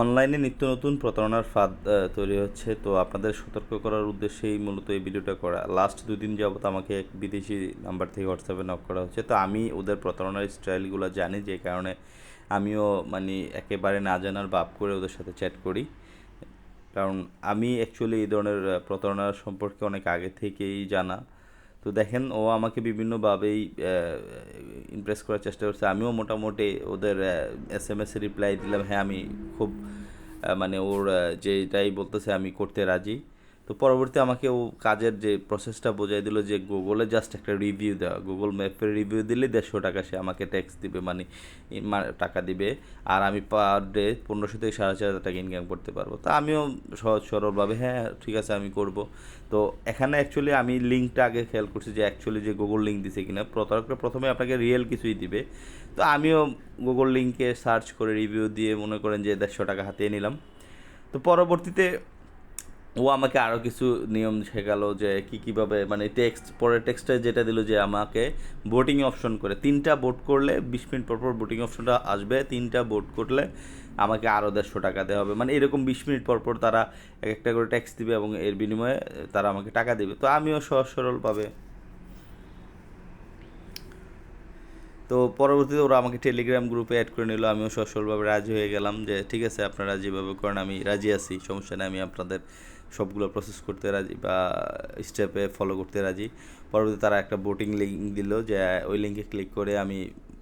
অনলাইনে নিত্য নতুন প্রতারণার ফাঁদ তৈরি হচ্ছে। তো আপনাদের সতর্ক করার উদ্দেশ্যেই মূলত এই ভিডিওটা করা। লাস্ট দুদিন যাবত আমাকে এক বিদেশি নাম্বার থেকে হোয়াটসঅ্যাপে নক করা হচ্ছে। তো আমি ওদের প্রতারণার স্টাইলগুলো জানি, যে কারণে আমিও মানে একেবারে না জানার বাপ করে ওদের সাথে চ্যাট করি। কারণ আমি অ্যাকচুয়ালি এই ধরনের প্রতারণা সম্পর্কে অনেক আগে থেকেই জানা। তো দেখেন, ও আমাকে বিভিন্নভাবেই ইমপ্রেস করার চেষ্টা করছে। আমিও মোটামুটি ওদের এস এম এস রিপ্লাই দিলাম হ্যাঁ আমি খুব মানে ওর যেটাই বলতেছে আমি করতে রাজি। তো পরবর্তী আমাকে ও কাজের যে প্রসেসটা বোঝাই দিল যে গুগলে জাস্ট একটা রিভিউ দেওয়া। গুগল ম্যাপের রিভিউ দিলে দেড়শো টাকা সে আমাকে ট্যাক্স দিবে মানে টাকা দিবে। আর আমি পার ডে পনেরোশো থেকে সাড়ে চার হাজার টাকা ইনকাম করতে পারব। তো আমিও সহজ সরলভাবে হ্যাঁ ঠিক আছে, আমি করব। তো এখানে অ্যাকচুয়ালি আমি লিঙ্কটা আগে খেয়াল করছি যে অ্যাকচুয়ালি যে গুগল লিঙ্ক দিছে কিনা। প্রতারকরা প্রথমে আপনাকে রিয়েল কিছুই দিবে। তো আমিও গুগল লিঙ্কে সার্চ করে রিভিউ দিয়ে মনে করেন যে দেড়শো টাকা হাতিয়ে নিলাম। তো পরবর্তীতে ও আমাকে আরও কিছু নিয়ম শেখালো যে কী কীভাবে মানে টেক্সট পরের টেক্সটে যেটা দিল যে আমাকে বোটিং অপশন করে। তিনটা বোট করলে, বিশ মিনিট পর পর বোটিং অপশনটা আসবে, তিনটা বোট করলে আমাকে আরও দেড়শো টাকা দেওয়া হবে। মানে এরকম বিশ মিনিট পর পর তারা এক একটা করে ট্যাক্স দিবে এবং এর বিনিময়ে তারা আমাকে টাকা দেবে। তো আমিও সহজ সরলভাবে তো পরবর্তীতে ওরা আমাকে টেলিগ্রাম গ্রুপে অ্যাড করে নিল, আমিও সসলভাবে রাজি হয়ে গেলাম যে, ঠিক আছে, আপনারা যেভাবে করেন, আমি রাজি আছি, সমস্যা নেই, আমি আপনাদের সবগুলো প্রসেস করতে রাজি বা স্টেপে ফলো করতে রাজি। পরবর্তী তারা একটা বোটিং লিঙ্ক দিল যে, ওই লিঙ্কে ক্লিক করে আমি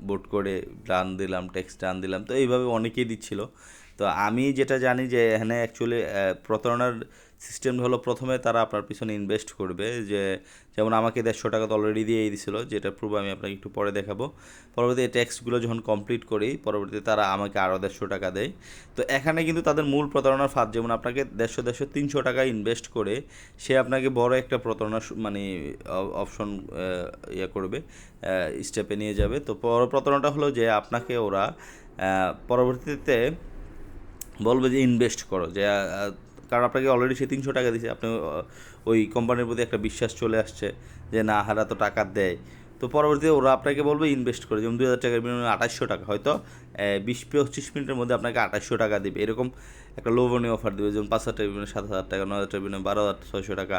বোট করে রান দিলাম টেক্সট রান দিলাম। তো এইভাবে অনেকেই দিচ্ছিল। তো আমি যেটা জানি যে, এখানে অ্যাকচুয়ালি প্রতারণার সিস্টেম হলো প্রথমে তারা আপনার পিছনে ইনভেস্ট করবে যে, যেমন আমাকে দেড়শো টাকা তো অলরেডি দিয়েই দিছিল, যেটা প্রুভ আমি আপনাকে একটু পরে দেখাবো। পরবর্তী ট্যাক্সগুলো যখন কমপ্লিট করি, পরবর্তীতে তারা আমাকে আরও দেড়শো টাকা দেয়। তো এখানে কিন্তু তাদের মূল প্রতারণার ফাঁদ, যেমন আপনাকে দেড়শো দেড়শো, তিনশো টাকা ইনভেস্ট করে সে আপনাকে বড় একটা প্রতারণা মানে অপশন ইয়ে করবে স্টেপে নিয়ে যাবে। তো পর প্রতারণাটা হলো যে, আপনাকে ওরা পরবর্তীতে বলবে যে ইনভেস্ট করো। যে কারণ আপনাকে অলরেডি সে তিনশো টাকা দিয়েছে আপনি ওই কোম্পানির প্রতি একটা বিশ্বাস চলে আসছে যে, না, হারা তো টাকা দেয়। তো পরবর্তীতে ওরা আপনাকে বলবে ইনভেস্ট করে। যেমন দুই হাজার টাকার বিনিময়ে আঠাশশো টাকা। হয়তো বিশ, পঁচিশ মিনিটের মধ্যে আপনাকে আঠাশশো টাকা দেবে। এরকম একটা লোভনীয় অফার দেবে, যেমন পাঁচ হাজার বিনিময়ে সাত হাজার টাকা, নয় হাজার টাকার বিনিময়ে বারো হাজার ছয়শো টাকা,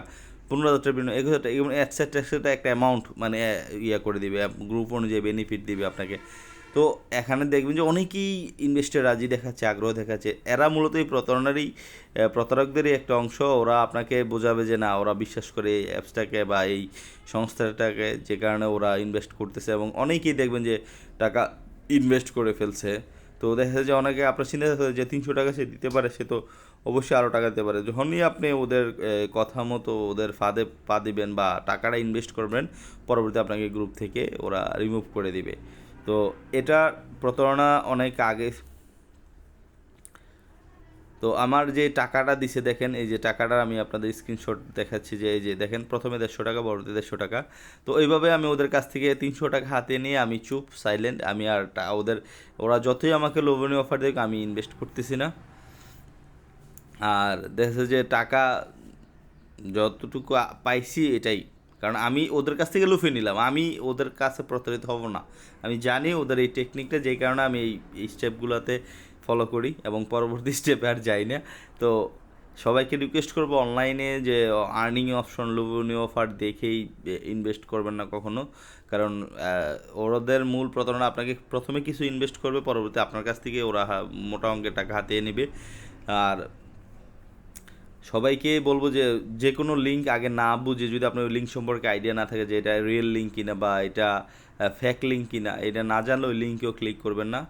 পনেরো হাজার টাকার বিনিময়ে এক হাজার টাকা এরকম একসাথে একটা অ্যামাউন্ট মানে ইয়া করে দিবে গ্রুপ অনুযায়ী বেনিফিট দিবে আপনাকে। তো এখানে দেখবেন যে অনেকেই ইনভেস্টের রাজি দেখাচ্ছে, আগ্রহ দেখাচ্ছে। এরা মূলত এই প্রতারণারই প্রতারকদেরই একটা অংশ। ওরা আপনাকে বোঝাবে যে না, ওরা বিশ্বাস করে এই অ্যাপসটাকে বা এই সংস্থাটাকে যে কারণে ওরা ইনভেস্ট করতেছে এবং অনেকেই দেখবেন যে টাকা ইনভেস্ট করে ফেলছে। তো দেখা যায় যে অনেকে আপনার চিন্তা যে তিনশো টাকা সে দিতে পারে, সে তো অবশ্যই আরও টাকা দিতে পারে। যখনই আপনি ওদের কথা মতো ওদের ফাঁদে পা দিবেন বা টাকাটা ইনভেস্ট করবেন পরবর্তী আপনাকে গ্রুপ থেকে ওরা রিমুভ করে দিবে। তো এটা প্রতারণা অনেক আগে। তো আমার যে টাকাটা দিছে দেখেন, এই যে টাকাটা আমি আপনাদের স্ক্রিনশট দেখাচ্ছি যে, এই যে দেখেন, প্রথমে দেড়শো টাকা, পরবর্তী দেড়শো টাকা। তো এইভাবে আমি ওদের কাছ থেকে তিনশো টাকা হাতে নিয়ে আমি চুপ সাইলেন্ট আমি আর ওদের, ওরা যতই আমাকে লোভনীয় অফার দেখ আমি ইনভেস্ট করতেছি না। আর দেখা যাচ্ছে যে টাকা যতটুকু পাইছি এটাই। কারণ আমি ওদের কাছ থেকে লুফে নিলাম, আমি ওদের কাছে প্রতারিত হব না। আমি জানি ওদের এই টেকনিকটা যেই কারণে আমি এই স্টেপগুলোতে ফলো করি এবং পরবর্তী স্টেপে আর যাই না। তো সবাইকে রিকোয়েস্ট করব অনলাইনে যে আর্নিং অপশন লোভনীয় অফার দেখেই ইনভেস্ট করবেন না কখনো। কারণ ওদের মূল প্রতারণা আপনাকে প্রথমে কিছু ইনভেস্ট করবে, পরবর্তী আপনার কাছ থেকে ওরা মোটা অঙ্কের টাকা হাতিয়ে নেবে। আর সবাইকে বলব যে যে কোনো লিঙ্ক আগে না বুঝে, যদি আপনার লিঙ্ক সম্পর্কে আইডিয়া না থাকে যে এটা রিয়েল লিঙ্ক কিনা বা এটা ফেক লিঙ্ক কিনা, এটা না জানলে ওই লিঙ্কেও ক্লিক করবেন না।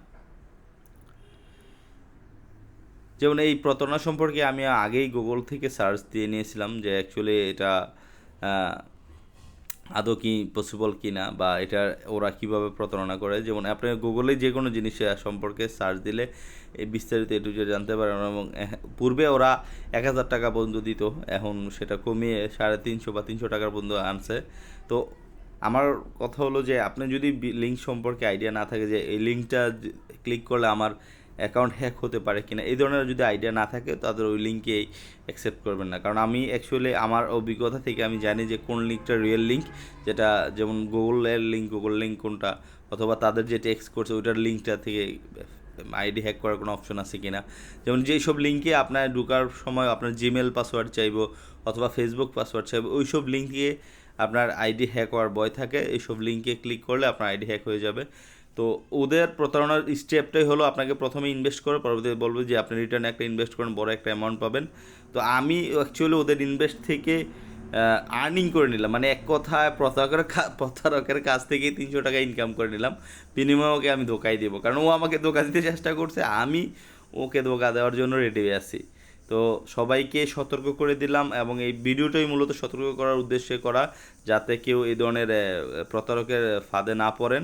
যেমন এই প্রতারণা সম্পর্কে আমি আগেই গুগল থেকে সার্চ দিয়ে নিয়েছিলাম যে অ্যাকচুয়ালি এটা আদৌ কি পসিবল কি না বা এটা ওরা কীভাবে প্রতারণা করে? যেমন আপনি গুগলে যে কোনো জিনিস সম্পর্কে সার্চ দিলে এই বিস্তারিত একটু যে জানতে পারেন এবং পূর্বে ওরা এক হাজার টাকা পর্যন্ত দিত, এখন সেটা কমিয়ে সাড়ে তিনশো বা তিনশো টাকার পর্যন্ত আনছে। তো আমার কথা হলো যে, আপনি যদি লিঙ্ক সম্পর্কে আইডিয়া না থাকে যে, এই লিঙ্কটা ক্লিক করলে আমার অ্যাকাউন্ট হ্যাক হতে পারে কিনা, এই ধরনের যদি আইডিয়া না থাকে, তাদের ওই লিঙ্কে অ্যাকসেপ্ট করবেন না। কারণ আমি অ্যাকচুয়ালি আমার অভিজ্ঞতা থেকে আমি জানি যে কোন লিঙ্কটা রিয়েল লিঙ্ক যেটা যেমন গুগলের লিঙ্ক গুগল লিঙ্ক কোনটা, অথবা তাদের যে টেক্সট করছে, ওইটার লিঙ্কটা থেকে আইডি হ্যাক করার কোনো অপশন আছে কিনা। যেমন যেই সব লিঙ্কে আপনার ঢোকার সময় আপনার জিমেল পাসওয়ার্ড চাইব, অথবা ফেসবুক পাসওয়ার্ড চাইব ওই সব লিঙ্কে আপনার আইডি হ্যাক হওয়ার ভয় থাকে, এইসব লিঙ্কে ক্লিক করলে আপনার আইডি হ্যাক হয়ে যাবে। তো ওদের প্রতারণার স্টেপটাই হলো আপনাকে প্রথমে ইনভেস্ট করে, পরবর্তীতে বলব যে আপনি রিটার্ন একটা ইনভেস্ট করেন, বড় একটা অ্যামাউন্ট পাবেন। তো আমি অ্যাকচুয়ালি ওদের ইনভেস্ট থেকে আর্নিং করে নিলাম। মানে এক কথায় প্রতারকের প্রতারকের কাছ থেকে তিনশো টাকা ইনকাম করে নিলাম। বিনিময়ে ওকে আমি ধোকাই দেবো। কারণ ও আমাকে ধোকা দিতে চেষ্টা করছে, আমি ওকে ধোকা দেওয়ার জন্য রেডি হয়ে আছি। তো সবাইকে সতর্ক করে দিলাম এবং এই ভিডিওটাই মূলত সতর্ক করার উদ্দেশ্যে করা, যাতে কেউ এই ধরনের প্রতারকের ফাঁদে না পড়েন।